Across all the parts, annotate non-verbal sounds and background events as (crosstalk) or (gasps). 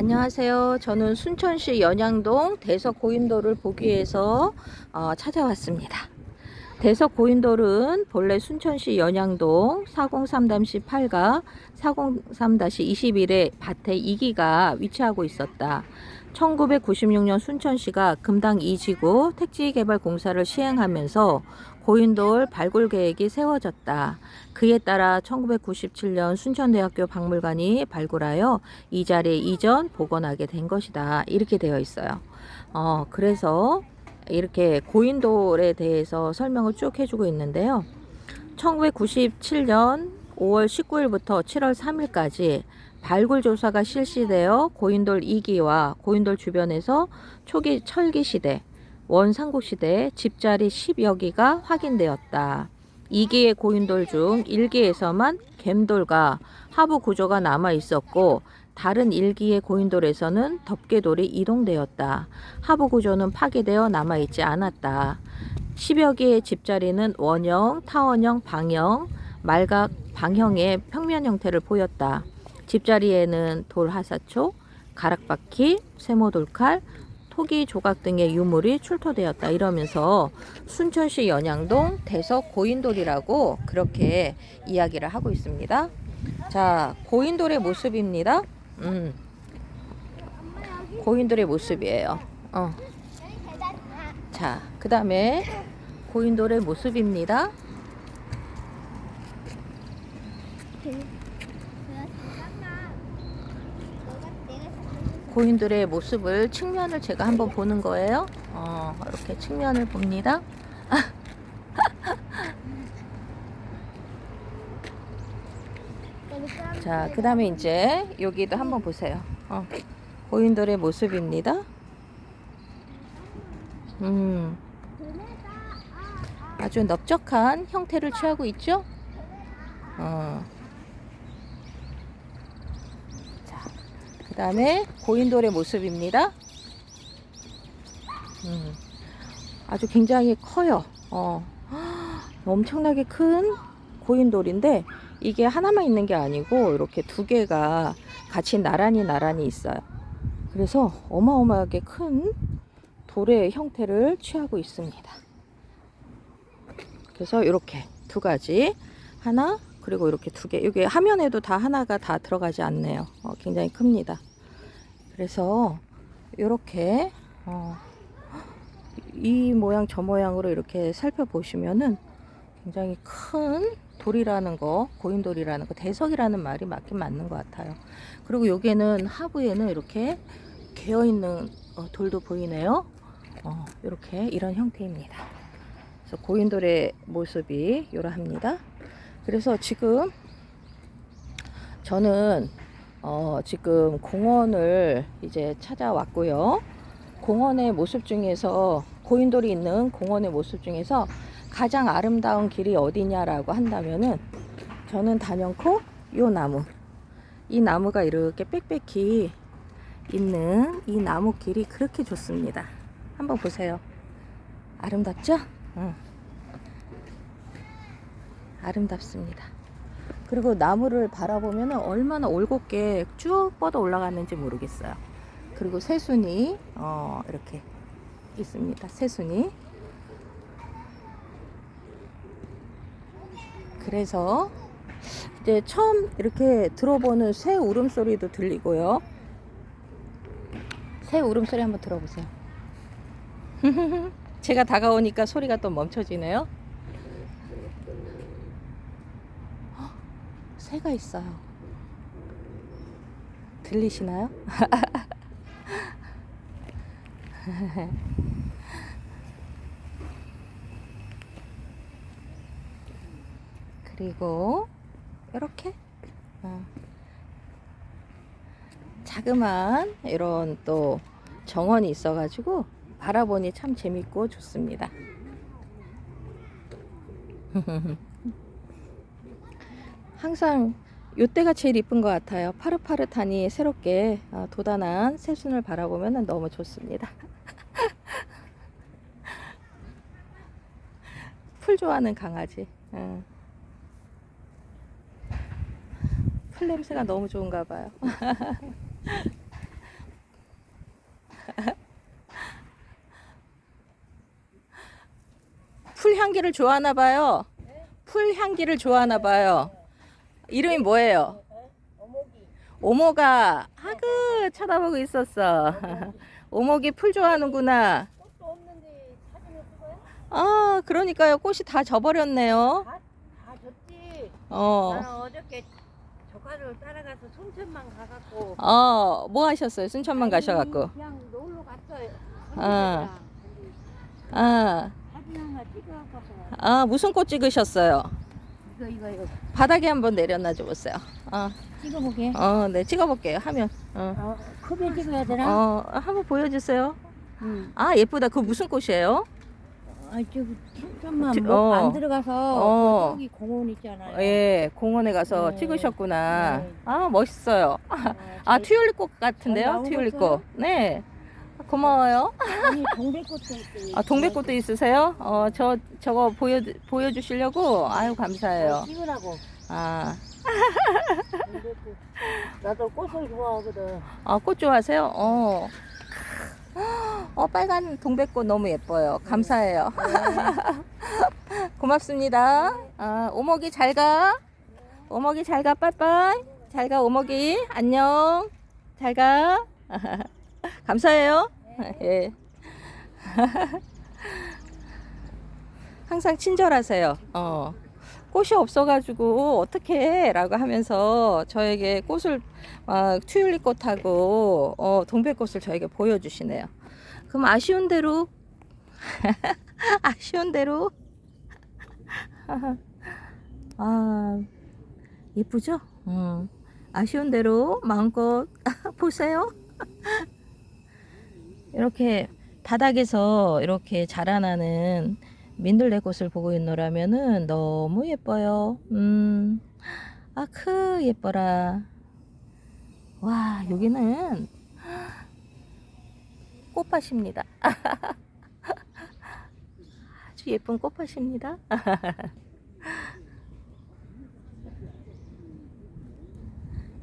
안녕하세요. 저는 순천시 연양동 대석 고인돌을 보기 위해서 어, 찾아왔습니다. 대석 고인돌은 본래 순천시 연양동 403-8가 403-21의 밭에 2기가 위치하고 있었다. 1996년 순천시가 금당 2지구 택지 개발 공사를 시행하면서 고인돌 발굴 계획이 세워졌다. 그에 따라 1997년 순천대학교 박물관이 발굴하여 이 자리에 이전 복원하게 된 것이다. 이렇게 되어 있어요. 어, 그래서 이렇게 고인돌에 대해서 설명을 쭉 해주고 있는데요. 1997년 5월 19일부터 7월 3일까지 발굴 조사가 실시되어 고인돌 2기와 고인돌 주변에서 초기 철기 시대, 원삼국 시대 집자리 10여 기가 확인되었다. 2기의 고인돌 중 1기에서만 갬돌과 하부 구조가 남아 있었고 다른 1기의 고인돌에서는 덮개돌이 이동되었다. 하부 구조는 파괴되어 남아 있지 않았다. 10여 개의 집자리는 원형, 타원형, 방형, 말각, 방형의 평면 형태를 보였다. 집자리에는 돌 하사초, 가락바퀴, 세모돌칼, 토기 조각 등의 유물이 출토되었다. 이러면서 순천시 연양동 대석 고인돌이라고 그렇게 이야기를 하고 있습니다. 자, 고인돌의 모습입니다. 음, 고인돌의 모습이에요. 어. 자, 그 다음에 고인돌의 모습입니다. 고인돌의 모습을 측면을 제가 한번 보는 거예요. 어, 이렇게 측면을 봅니다. (laughs) 자, 그 다음에 이제 여기도 한번 보세요. 어, 고인돌의 모습입니다. 음, 아주 넓적한 형태를 취하고 있죠? 어. 자, 그 다음에 고인돌의 모습입니다. 음, 아주 굉장히 커요. 어, (gasps) 엄청나게 큰 고인돌인데 이게 하나만 있는 게 아니고 이렇게 두 개가 같이 나란히 나란히 있어요. 그래서 어마어마하게 큰 돌의 형태를 취하고 있습니다. 그래서 이렇게 두 가지 하나 그리고 이렇게 두 개. 이게 화면에도 다 하나가 다 들어가지 않네요. 어, 굉장히 큽니다. 그래서 이렇게 어, 이 모양 저 모양으로 이렇게 살펴보시면은 굉장히 큰 돌이라는 거, 고인돌이라는 거, 대석이라는 말이 맞긴 맞는 것 같아요. 그리고 여기에는 하부에는 이렇게 개어 있는 어, 돌도 보이네요. 어, 이렇게 이런 형태입니다. 그래서 고인돌의 모습이 이러합니다. 그래서 지금 저는 어, 지금 공원을 이제 찾아왔고요. 공원의 모습 중에서 고인돌이 있는 공원의 모습 중에서 가장 아름다운 길이 어디냐라고 한다면은 저는 단연코 요 나무 이 나무가 이렇게 빽빽히 있는 이 나무 길이 그렇게 좋습니다. 한번 보세요. 아름답죠? 응. 아름답습니다. 그리고 나무를 바라보면 얼마나 올곧게 쭉 뻗어 올라가는지 모르겠어요. 그리고 새순이 어, 이렇게 있습니다. 새순이. 그래서 이제 처음 이렇게 들어보는 새 울음소리도 들리고요. 새 울음소리 한번 들어보세요. (laughs) 제가 다가오니까 소리가 또 멈춰지네요. 새가 있어요. 들리시나요? (laughs) 그리고 이렇게 어, 자그마한 이런 또 정원이 있어가지고 바라보니 참 재밌고 좋습니다. (laughs) 항상 요때가 제일 이쁜 것 같아요. 파릇파릇하니 새롭게 어, 도단한 새순을 바라보면 너무 좋습니다. (laughs) 풀 좋아하는 강아지. 응. 풀 냄새가 너무 좋은가 봐요. (laughs) 풀 향기를 좋아하나 봐요. 풀 향기를 좋아하나 봐요. 이름이 뭐예요? 오모가 하그 쳐다보고 있었어. 오목이 풀 좋아하는구나. 꽃도 없는데 사진을 찍어요? 아, 그러니까요. 꽃이 다 져버렸네요. 다, 다 줬지. 어, 나는 어저께 조카를 따라가서 송천만 가갖고 어, 뭐 하셨어요? 순천만 가셔갖고. 그냥 놀러 갔어요. 아. 아, 사진 하나 찍어갖고 아, 무슨 꽃 찍으셨어요? 이거 이거 이거 바닥에 한번 내려놔 줘 보세요. 어, 찍어보게. 어, 네, 찍어 볼게요. 하면. 어, 어, 크게 찍어야 되나? 어, 한번 보여 주세요. 응. 아, 예쁘다. 그거 무슨 꽃이에요? 아 저- 뭐 어. 안 들어가서 어. 저기 공원 있잖아요. 예, 공원에 가서 네. 찍으셨구나. 네. 아, 멋있어요. 어, 아, 잘- 튜올립 꽃 같은데요? 잘 튜올립 나오겠어요? 꽃. 네. 고마워요. 아니 동백꽃도 있고. 아, 동백꽃도 있으세요? 어, 저, 저거 보여, 보여주시려고? 아유, 감사해요. 찍으라고. 아, 동백꽃. 나도 꽃을 좋아하거든. 아, 꽃 좋아하세요? 어. 어, 빨간 동백꽃 너무 예뻐요. 감사해요. (laughs) 고맙습니다. 아, 오목이 잘 가. 오목이 잘 가, 빠이빠이. 잘 가, 오목이. 안녕. 잘 가. (laughs) 감사해요. (laughs) 예. (laughs) 항상 친절하세요. 어. 꽃이 없어가지고 어떻게 라고 하면서 저에게 꽃을 막 튜율립 꽃하고 어, 동백꽃을 저에게 보여주시네요. 그럼 아쉬운 대로 (laughs) 아쉬운 대로 아 예쁘죠? 음, 아쉬운 대로 마음껏 보세요. 이렇게 바닥에서 이렇게 자라나는 민들레꽃을 보고 있노라면은 너무 예뻐요. 음, 아크 예뻐라. 와 여기는 꽃밭입니다. 아주 예쁜 꽃밭입니다.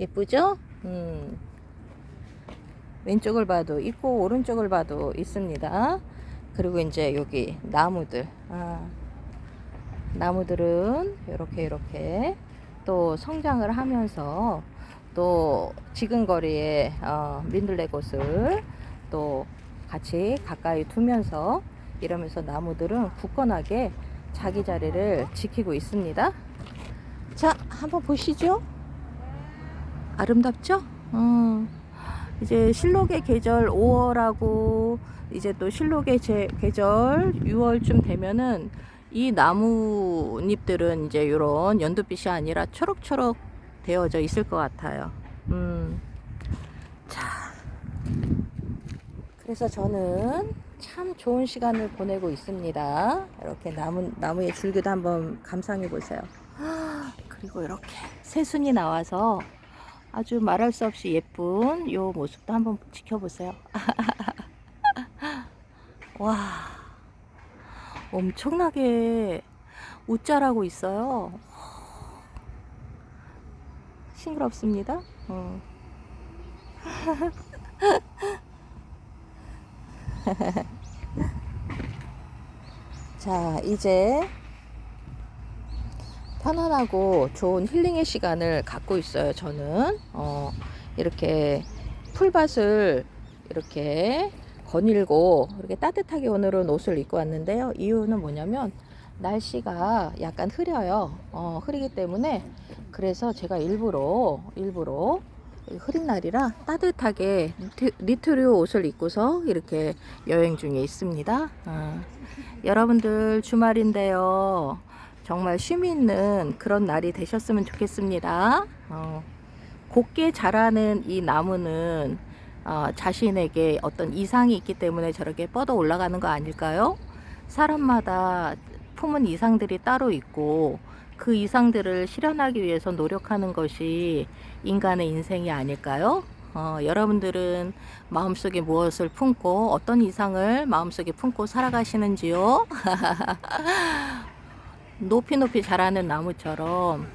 예쁘죠? 음. 왼쪽을 봐도 있고 오른쪽을 봐도 있습니다. 그리고 이제 여기 나무들. 아, 나무들은 이렇게 이렇게 또 성장을 하면서 또 지근 거리에 어, 민들레꽃을 또 같이 가까이 두면서 이러면서 나무들은 굳건하게 자기 자리를 지키고 있습니다. 자, 한번 보시죠. 아름답죠? 어, 이제 실록의 계절 5월하고 이제 또 실록의 제, 계절 6월쯤 되면은 이 나뭇잎들은 이제 이런 연두빛이 아니라 초록초록 되어져 있을 것 같아요. 음. 자. 그래서 저는 참 좋은 시간을 보내고 있습니다. 이렇게 나무, 나무의 줄기도 한번 감상해 보세요. (gasps) 그리고 이렇게 새순이 나와서 아주 말할 수 없이 예쁜 이 모습도 한번 지켜보세요. (laughs) 와, 엄청나게 웃자라고 있어요. 싱그럽습니다. 어. (laughs) 자, 이제 편안하고 좋은 힐링의 시간을 갖고 있어요. 저는 어, 이렇게 풀밭을 이렇게 거닐고 이렇게 따뜻하게 오늘은 옷을 입고 왔는데요. 이유는 뭐냐면 날씨가 약간 흐려요. 어, 흐리기 때문에 그래서 제가 일부러 일부러 흐린 날이라 따뜻하게 니트, 니트류 옷을 입고서 이렇게 여행 중에 있습니다. 어, 여러분들 주말인데요. 정말 쉼이 있는 그런 날이 되셨으면 좋겠습니다. 어, 곱게 자라는 이 나무는 어, 자신에게 어떤 이상이 있기 때문에 저렇게 뻗어 올라가는 거 아닐까요? 사람마다 품은 이상들이 따로 있고 그 이상들을 실현하기 위해서 노력하는 것이 인간의 인생이 아닐까요? 어, 여러분들은 마음속에 무엇을 품고 어떤 이상을 마음속에 품고 살아가시는지요? (laughs) 높이 높이 자라는 나무처럼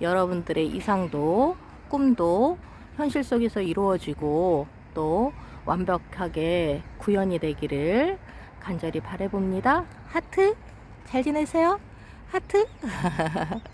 여러분들의 이상도 꿈도 현실 속에서 이루어지고 또 완벽하게 구현이 되기를 간절히 바래봅니다. 하트 잘 지내세요. 하트 (laughs)